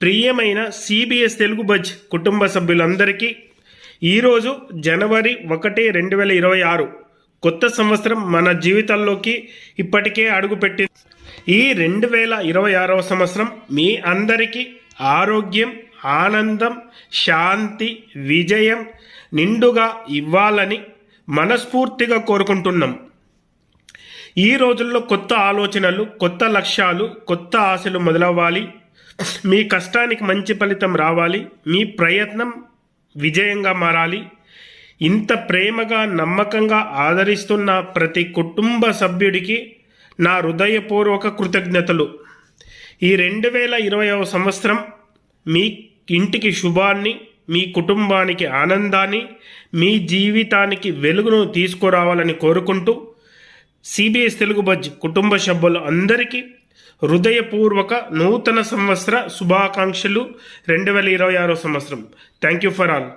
ప్రియమైన CBS Telugu buzz కుటుంబ సభ్యులందరికీ ఈరోజు జనవరి ఒకటి రెండు వేల ఇరవై ఆరు కొత్త సంవత్సరం మన జీవితాల్లోకి ఇప్పటికే అడుగుపెట్టి ఈ రెండు వేల ఇరవై ఆరవ సంవత్సరం మీ అందరికీ ఆరోగ్యం ఆనందం శాంతి విజయం నిండుగా ఇవ్వాలని మనస్ఫూర్తిగా కోరుకుంటున్నాం. ఈ రోజుల్లో కొత్త ఆలోచనలు కొత్త లక్ష్యాలు కొత్త ఆశలు మొదలవ్వాలి. మీ కష్టానికి మంచి ఫలితం రావాలి. మీ ప్రయత్నం విజయంగా మారాలి. ఇంత ప్రేమగా నమ్మకంగా ఆదరిస్తున్న ప్రతి కుటుంబ సభ్యుడికి నా హృదయపూర్వక కృతజ్ఞతలు. ఈ రెండు వేల ఇరవైవ సంవత్సరం మీ ఇంటికి శుభాన్ని మీ కుటుంబానికి ఆనందాన్ని మీ జీవితానికి వెలుగును తీసుకురావాలని కోరుకుంటూ సిబిఎస్ తెలుగు బజ్ కుటుంబ సభ్యులు అందరికీ హృదయపూర్వక నూతన సంవత్సర శుభాకాంక్షలు రెండు వేల ఇరవై ఆరో సంవత్సరం. Thank you for all